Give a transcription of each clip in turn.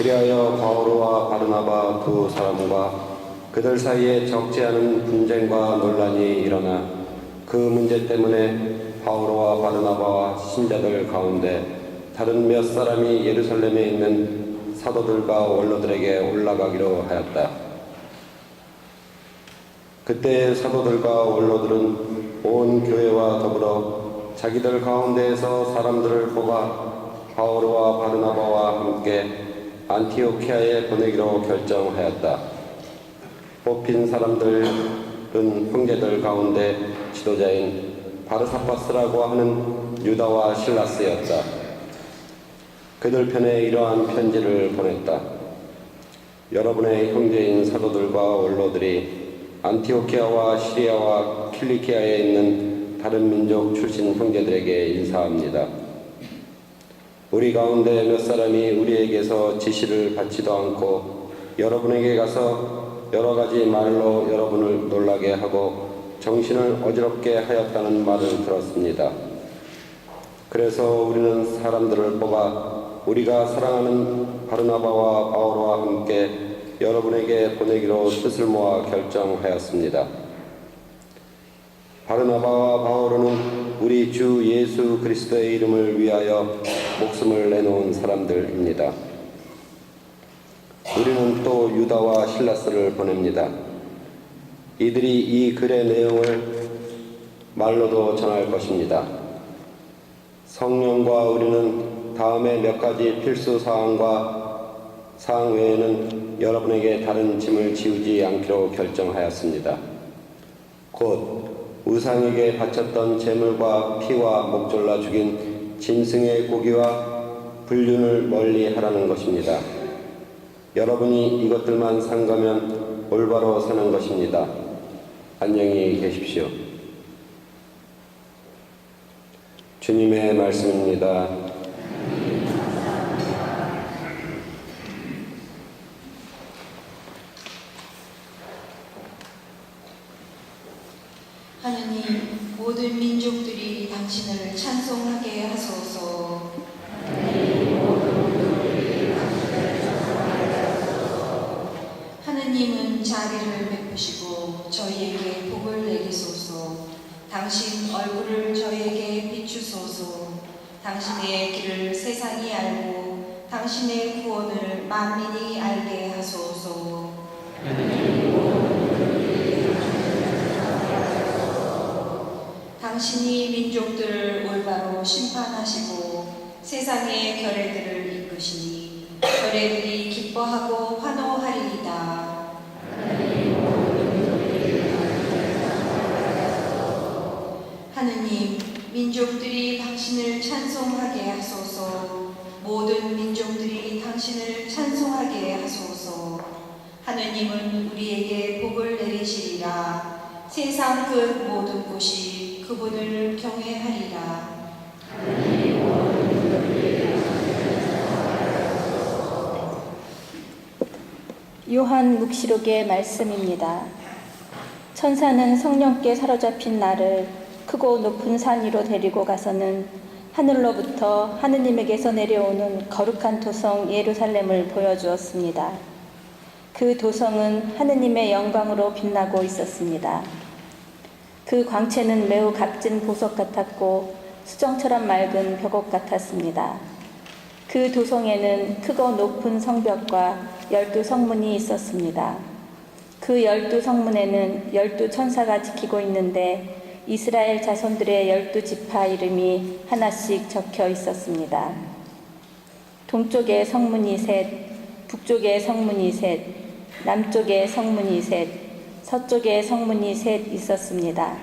그리하여 바오로와 바르나바 두 사람과 그들 사이에 적지 않은 분쟁과 논란이 일어나 그 문제 때문에 바오로와 바르나바와 신자들 가운데 다른 몇 사람이 예루살렘에 있는 사도들과 원로들에게 올라가기로 하였다. 그때 사도들과 원로들은 온 교회와 더불어 자기들 가운데에서 사람들을 뽑아 바오로와 바르나바와 함께 안티오키아에 보내기로 결정하였다. 뽑힌 사람들은 형제들 가운데 지도자인 바르사파스라고 하는 유다와 실라스였다. 그들 편에 이러한 편지를 보냈다. 여러분의 형제인 사도들과 원로들이 안티오키아와 시리아와 킬리키아에 있는 다른 민족 출신 형제들에게 인사합니다. 우리 가운데 몇 사람이 우리에게서 지시를 받지도 않고 여러분에게 가서 여러 가지 말로 여러분을 놀라게 하고 정신을 어지럽게 하였다는 말을 들었습니다. 그래서 우리는 사람들을 뽑아 우리가 사랑하는 바르나바와 바오로와 함께 여러분에게 보내기로 뜻을 모아 결정하였습니다. 바르나바와 바오로는 우리 주 예수 그리스도의 이름을 위하여 목숨을 내놓은 사람들입니다. 우리는 또 유다와 실라스를 보냅니다. 이들이 이 글의 내용을 말로도 전할 것입니다. 성령과 우리는 다음에 몇 가지 필수 사항과 사항 외에는 여러분에게 다른 짐을 지우지 않기로 결정하였습니다. 곧 우상에게 바쳤던 제물과 피와 목졸라 죽인 짐승의 고기와 불륜을 멀리 하라는 것입니다. 여러분이 이것들만 상가면 올바로 사는 것입니다. 안녕히 계십시오. 주님의 말씀입니다. 하느님 모든 민족들이 당신을 찬송하게 하소서. 하느님은 자비를 베푸시고 저희에게 복을 내리소서. 당신 얼굴을 저희에게 비추소서. 당신의 길을 세상이 알고 당신의 구원을 만민이 알게 하소서. 당신이 민족들을 올바로 심판하시고 세상의 결례들을 이끄시니 결례들이 기뻐하고 환호하리이다. 하느님, 민족들이 당신을 찬송하게 하소서. 모든 민족들이 당신을 찬송하게 하소서. 하느님은 우리에게 복을 내리시리라. 세상 끝 모든 곳이 그분을 경외하리라. 요한 묵시록의 말씀입니다. 천사는 성령께 사로잡힌 나를 크고 높은 산 위로 데리고 가서는 하늘로부터 하느님에게서 내려오는 거룩한 도성 예루살렘을 보여주었습니다. 그 도성은 하느님의 영광으로 빛나고 있었습니다. 그 광채는 매우 값진 보석 같았고 수정처럼 맑은 벽옥 같았습니다. 그 도성에는 크고 높은 성벽과 열두 성문이 있었습니다. 그 열두 성문에는 열두 천사가 지키고 있는데 이스라엘 자손들의 열두 지파 이름이 하나씩 적혀 있었습니다. 동쪽에 성문이 셋, 북쪽에 성문이 셋, 남쪽에 성문이 셋, 서쪽에 성문이 셋 있었습니다.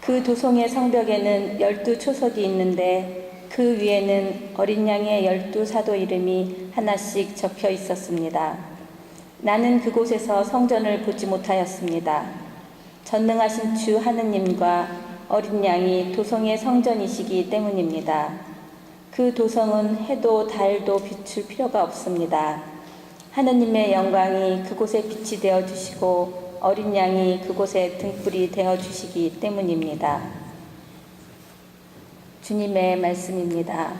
그 도성의 성벽에는 열두 초석이 있는데 그 위에는 어린 양의 열두 사도 이름이 하나씩 적혀 있었습니다. 나는 그곳에서 성전을 보지 못하였습니다. 전능하신 주 하느님과 어린 양이 도성의 성전이시기 때문입니다. 그 도성은 해도 달도 비출 필요가 없습니다. 하느님의 영광이 그곳에 빛이 되어 주시고 어린 양이 그곳에 등불이 되어 주시기 때문입니다. 주님의 말씀입니다.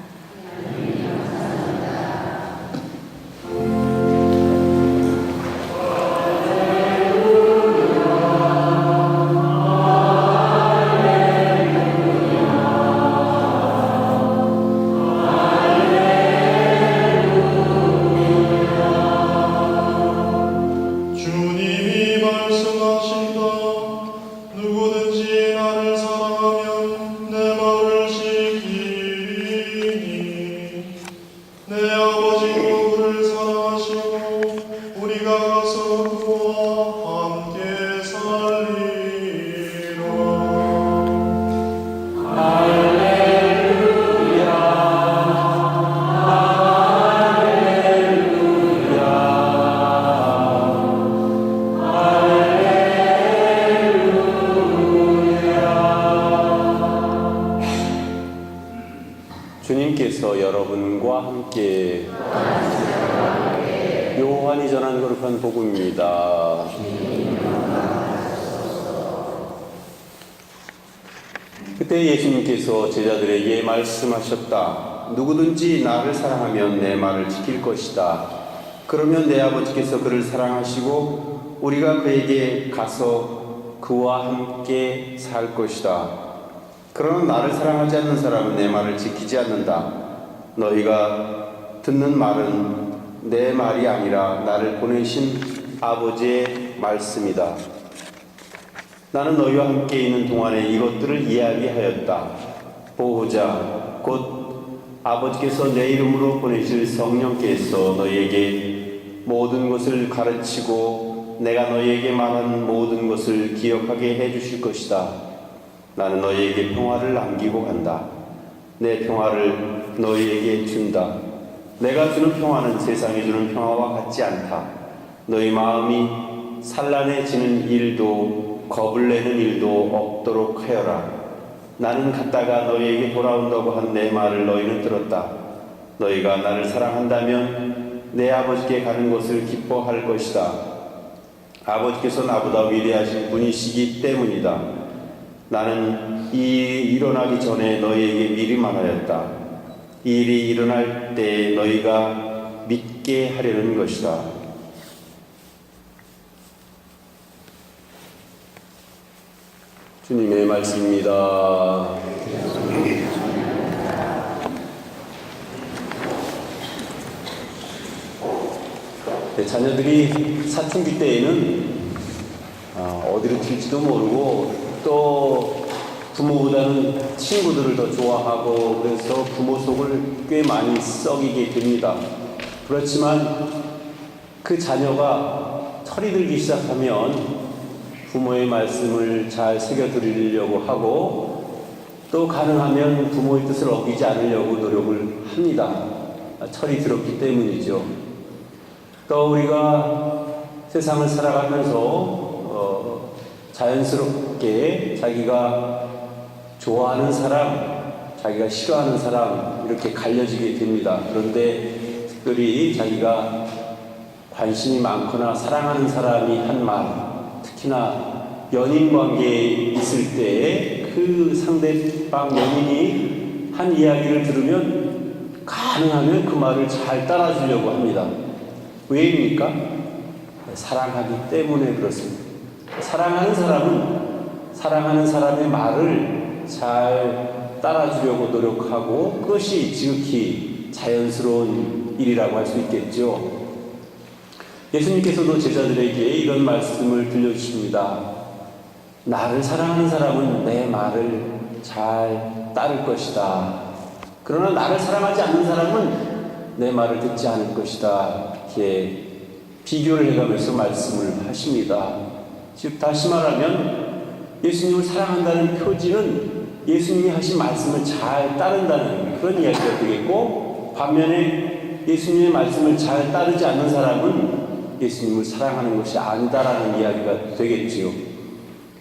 우리가 가서 그때 예수님께서 제자들에게 말씀하셨다. 누구든지 나를 사랑하면 내 말을 지킬 것이다. 그러면 내 아버지께서 그를 사랑하시고 우리가 그에게 가서 그와 함께 살 것이다. 그러나 나를 사랑하지 않는 사람은 내 말을 지키지 않는다. 너희가 듣는 말은 내 말이 아니라 나를 보내신 아버지의 말씀이다. 나는 너희와 함께 있는 동안에 이것들을 이야기하였다. 보호자, 곧 아버지께서 내 이름으로 보내실 성령께서 너희에게 모든 것을 가르치고 내가 너희에게 말한 모든 것을 기억하게 해주실 것이다. 나는 너희에게 평화를 남기고 간다. 내 평화를 너희에게 준다. 내가 주는 평화는 세상이 주는 평화와 같지 않다. 너희 마음이 산란해지는 일도 겁을 내는 일도 없도록 하여라. 나는 갔다가 너희에게 돌아온다고 한 내 말을 너희는 들었다. 너희가 나를 사랑한다면 내 아버지께 가는 것을 기뻐할 것이다. 아버지께서 나보다 위대하신 분이시기 때문이다. 나는 이 일이 일어나기 전에 너희에게 미리 말하였다. 이 일이 일어날 때 너희가 믿게 하려는 것이다. 주님의 말씀입니다. 네, 자녀들이 사춘기 때에는 아, 어디로 튈지도 모르고 또 부모보다는 친구들을 더 좋아하고 그래서 부모 속을 꽤 많이 썩이게 됩니다. 그렇지만 그 자녀가 철이 들기 시작하면 부모의 말씀을 잘 새겨드리려고 하고 또 가능하면 부모의 뜻을 어기지 않으려고 노력을 합니다. 철이 들었기 때문이죠. 또 우리가 세상을 살아가면서 어, 자연스럽게 자기가 좋아하는 사람, 자기가 싫어하는 사람 이렇게 갈려지게 됩니다. 그런데 특별히 자기가 관심이 많거나 사랑하는 사람이 한 말, 특히나 연인 관계에 있을 때 그 상대방 연인이 한 이야기를 들으면 가능하면 그 말을 잘 따라주려고 합니다. 왜입니까? 사랑하기 때문에 그렇습니다. 사랑하는 사람은 사랑하는 사람의 말을 잘 따라주려고 노력하고 그것이 지극히 자연스러운 일이라고 할 수 있겠죠. 예수님께서도 제자들에게 이런 말씀을 들려주십니다. 나를 사랑하는 사람은 내 말을 잘 따를 것이다. 그러나 나를 사랑하지 않는 사람은 내 말을 듣지 않을 것이다. 이렇게 비교를 해가면서 말씀을 하십니다. 즉, 다시 말하면 예수님을 사랑한다는 표지는 예수님이 하신 말씀을 잘 따른다는 그런 이야기가 되겠고, 반면에 예수님의 말씀을 잘 따르지 않는 사람은 예수님을 사랑하는 것이 아니다라는 이야기가 되겠지요.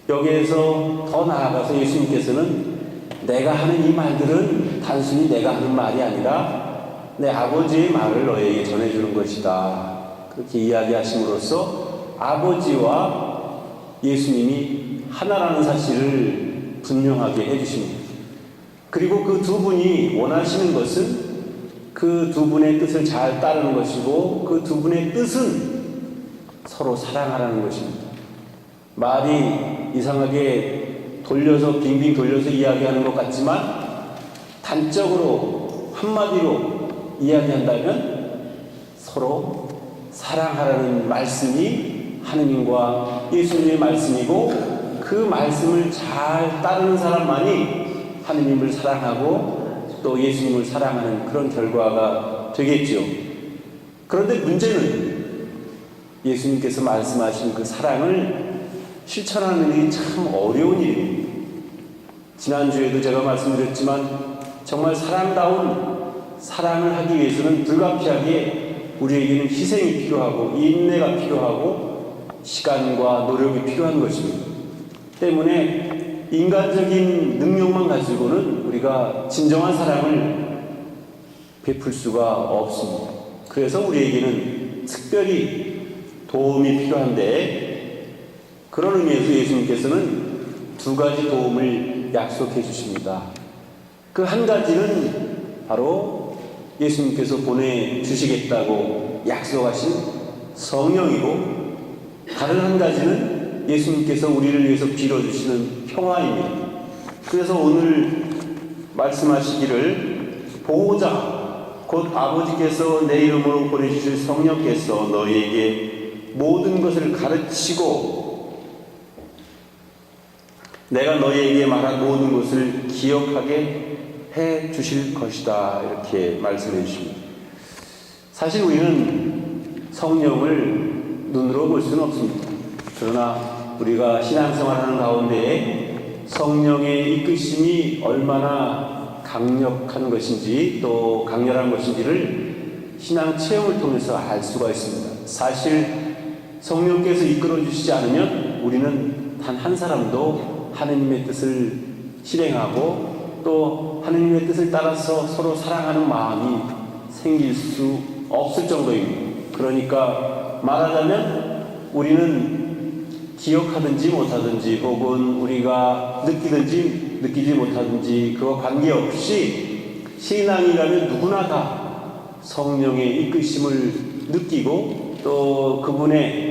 여기에서 더 나아가서 예수님께서는 내가 하는 이 말들은 단순히 내가 하는 말이 아니라 내 아버지의 말을 너에게 전해주는 것이다. 그렇게 이야기하심으로써 아버지와 예수님이 하나라는 사실을 분명하게 해주십니다. 그리고 그 두 분이 원하시는 것은 그 두 분의 뜻을 잘 따르는 것이고 그 두 분의 뜻은 서로 사랑하라는 것입니다. 말이 이상하게 돌려서 빙빙 돌려서 이야기하는 것 같지만 단적으로 한마디로 이야기한다면 서로 사랑하라는 말씀이 하느님과 예수님의 말씀이고 그 말씀을 잘 따르는 사람만이 하느님을 사랑하고 또 예수님을 사랑하는 그런 결과가 되겠죠. 그런데 문제는 예수님께서 말씀하신 그 사랑을 실천하는 일이 참 어려운 일입니다. 지난주에도 제가 말씀드렸지만 정말 사람다운 사랑을 하기 위해서는 불가피하게 우리에게는 희생이 필요하고 인내가 필요하고 시간과 노력이 필요한 것입니다. 때문에 인간적인 능력만 가지고는 우리가 진정한 사랑을 베풀 수가 없습니다. 그래서 우리에게는 특별히 도움이 필요한데 그런 의미에서 예수님께서는 두 가지 도움을 약속해 주십니다. 그 한 가지는 바로 예수님께서 보내주시겠다고 약속하신 성령이고 다른 한 가지는 예수님께서 우리를 위해서 빌어주시는 평화입니다. 그래서 오늘 말씀하시기를 보호자, 곧 아버지께서 내 이름으로 보내주실 성령께서 너희에게 모든 것을 가르치고 내가 너희에게 말한 모든 것을 기억하게 해 주실 것이다. 이렇게 말씀해 주십니다. 사실 우리는 성령을 눈으로 볼 수는 없습니다. 그러나 우리가 신앙생활하는 가운데 성령의 이끄심이 얼마나 강력한 것인지 또 강렬한 것인지를 신앙 체험을 통해서 알 수가 있습니다. 사실 성령께서 이끌어 주시지 않으면 우리는 단 한 사람도 하느님의 뜻을 실행하고 또 하느님의 뜻을 따라서 서로 사랑하는 마음이 생길 수 없을 정도입니다. 그러니까 말하자면 우리는 기억하든지 못하든지 혹은 우리가 느끼든지 느끼지 못하든지 그와 관계없이 신앙이라면 누구나 다 성령의 이끄심을 느끼고 또 그분의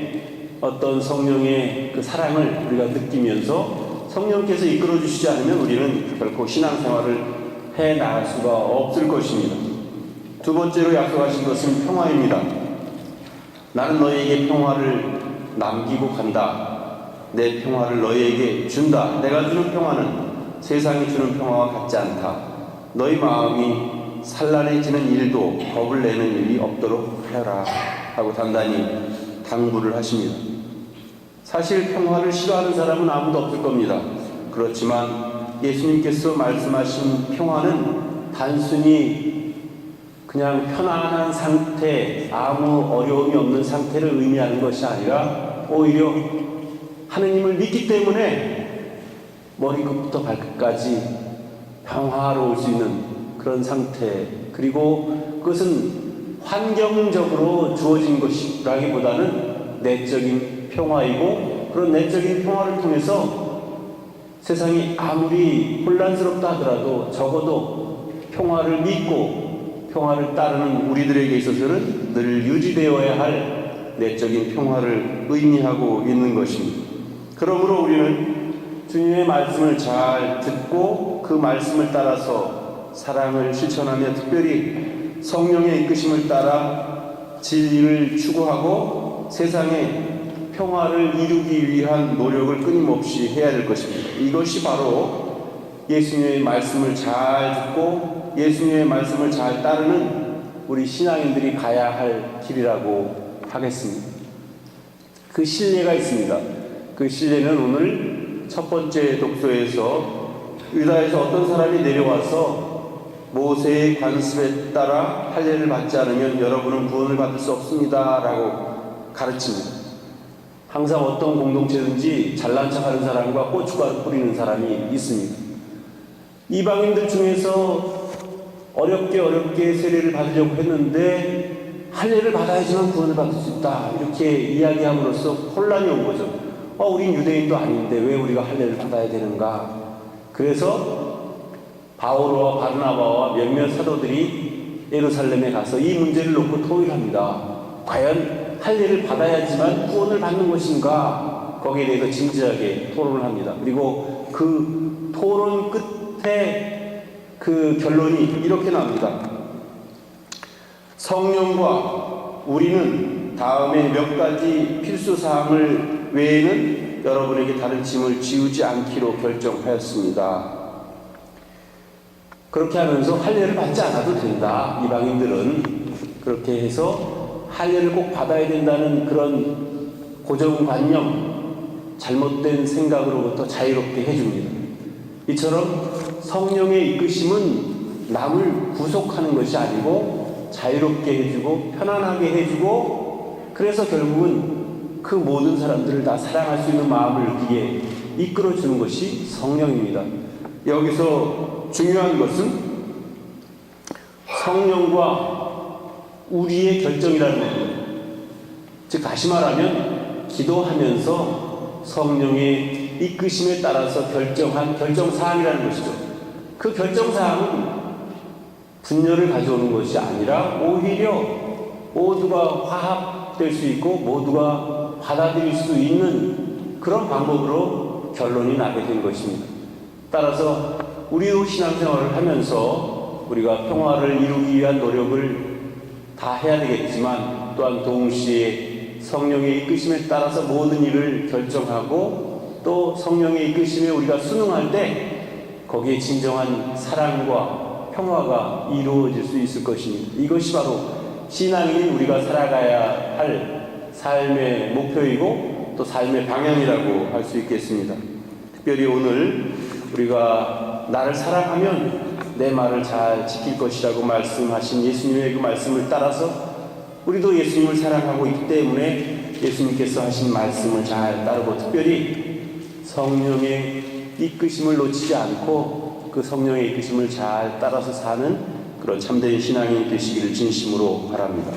어떤 성령의 그 사랑을 우리가 느끼면서 성령께서 이끌어 주시지 않으면 우리는 결코 신앙생활을 해 나갈 수가 없을 것입니다. 두 번째로 약속하신 것은 평화입니다. 나는 너희에게 평화를 남기고 간다. 내 평화를 너희에게 준다. 내가 주는 평화는 세상이 주는 평화와 같지 않다. 너희 마음이 산란해지는 일도 겁을 내는 일이 없도록 하여라. 하고 단단히 당부를 하십니다. 사실 평화를 싫어하는 사람은 아무도 없을 겁니다. 그렇지만 예수님께서 말씀하신 평화는 단순히 그냥 편안한 상태, 아무 어려움이 없는 상태를 의미하는 것이 아니라 오히려 하느님을 믿기 때문에 머리끝부터 발끝까지 평화로울 수 있는 그런 상태, 그리고 그것은 환경적으로 주어진 것이라기보다는 내적인 평화이고 그런 내적인 평화를 통해서 세상이 아무리 혼란스럽다 하더라도 적어도 평화를 믿고 평화를 따르는 우리들에게 있어서는 늘 유지되어야 할 내적인 평화를 의미하고 있는 것입니다. 그러므로 우리는 주님의 말씀을 잘 듣고 그 말씀을 따라서 사랑을 실천하며 특별히 성령의 이끄심을 따라 진리를 추구하고 세상에 평화를 이루기 위한 노력을 끊임없이 해야 될 것입니다. 이것이 바로 예수님의 말씀을 잘 듣고 예수님의 말씀을 잘 따르는 우리 신앙인들이 가야 할 길이라고 하겠습니다. 그 신뢰가 있습니다. 그 신뢰는 오늘 첫 번째 독서에서 유다에서 어떤 사람이 내려와서 모세의 관습에 따라 할례를 받지 않으면 여러분은 구원을 받을 수 없습니다라고 가르칩니다. 항상 어떤 공동체든지 잘난 척하는 사람과 고춧가루 뿌리는 사람이 있습니다. 이방인들 중에서 어렵게 어렵게 세례를 받으려고 했는데 할례를 받아야지만 구원을 받을 수 있다 이렇게 이야기함으로써 혼란이 온 거죠. 어, 우린 유대인도 아닌데 왜 우리가 할례를 받아야 되는가? 그래서 바오로와 바르나바와 몇몇 사도들이 예루살렘에 가서 이 문제를 놓고 토의합니다. 과연 할례를 받아야지만 구원을 받는 것인가? 거기에 대해서 진지하게 토론을 합니다. 그리고 그 토론 끝에 그 결론이 이렇게 나옵니다. 성령과 우리는 다음에 몇 가지 필수 사항을 외에는 여러분에게 다른 짐을 지우지 않기로 결정하였습니다. 그렇게 하면서 할례를 받지 않아도 된다. 이방인들은 그렇게 해서 할례를 꼭 받아야 된다는 그런 고정관념, 잘못된 생각으로부터 자유롭게 해줍니다. 이처럼 성령의 이끄심은 남을 구속하는 것이 아니고 자유롭게 해주고 편안하게 해주고 그래서 결국은 그 모든 사람들을 다 사랑할 수 있는 마음을 느끼게 이끌어 주는 것이 성령입니다. 여기서 중요한 것은 성령과 우리의 결정이라는 겁니다. 즉 다시 말하면 기도하면서 성령의 이끄심에 따라서 결정한 결정 사항이라는 것이죠. 그 결정 사항은 분열을 가져오는 것이 아니라 오히려 모두가 화합될 수 있고 모두가 받아들일 수 있는 그런 방법으로 결론이 나게 된 것입니다. 따라서 우리도 신앙생활을 하면서 우리가 평화를 이루기 위한 노력을 다 해야 되겠지만 또한 동시에 성령의 이끄심에 따라서 모든 일을 결정하고 또 성령의 이끄심에 우리가 순응할 때 거기에 진정한 사랑과 평화가 이루어질 수 있을 것입니다. 이것이 바로 신앙인 우리가 살아가야 할 삶의 목표이고 또 삶의 방향이라고 할 수 있겠습니다. 특별히 오늘 우리가 나를 사랑하면 내 말을 잘 지킬 것이라고 말씀하신 예수님의 그 말씀을 따라서 우리도 예수님을 사랑하고 있기 때문에 예수님께서 하신 말씀을 잘 따르고 특별히 성령의 이끄심을 놓치지 않고 그 성령의 이끄심을 잘 따라서 사는 그런 참된 신앙이 되시기를 진심으로 바랍니다.